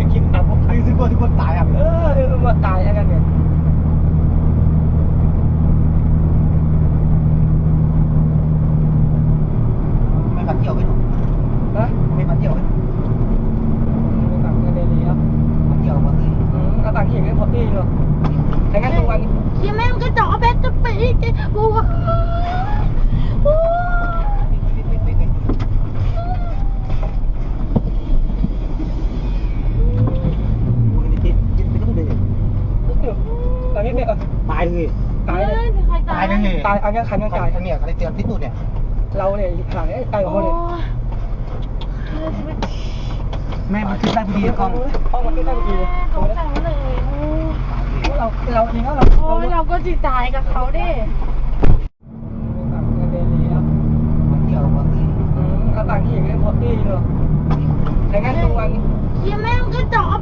ยังคิดตามพวกไอ้ทุกคนทุกคนตายอะเออเออมาตายแล้วกันเนี่ยไม่มาเที่ยวไหมหนูนะไม่มาเที่ยวไหมไม่ต่างกันเลยแล้วมาเที่ยวมาเลยอืมเอาต่างที่อย่างนี้พอดีเนาะแต่งั้นทุกวัน ที่แม่งก็จ่อเบ็ดจะปีกโอ้ยโอ้ย ตอนนี้เนี่ย ตายเลยตายเลยใครตาตายยเลยตายเอาเงี้ยคันเงี้ยตายทางเนี่ยอะไรเตือนพิษนู่นเนี่ย เราเนี่ยหายตายกับโอ้คนเนี่ยยแม่มันขึ้นได้พอดีกล้องห้องมันที่ตั้งอยู่ตกใจเลยโอ้ยเราเราเองก็เราโอ้ยเราก็จิตตายกับเขาดิต่างกันเลยแล้วมาเที่ยวมาเลยอืมเอาต่างที่อย่างนี้พอดีเนาะแต่งั้นทุกวันที่แม่งก็จ่อเบ็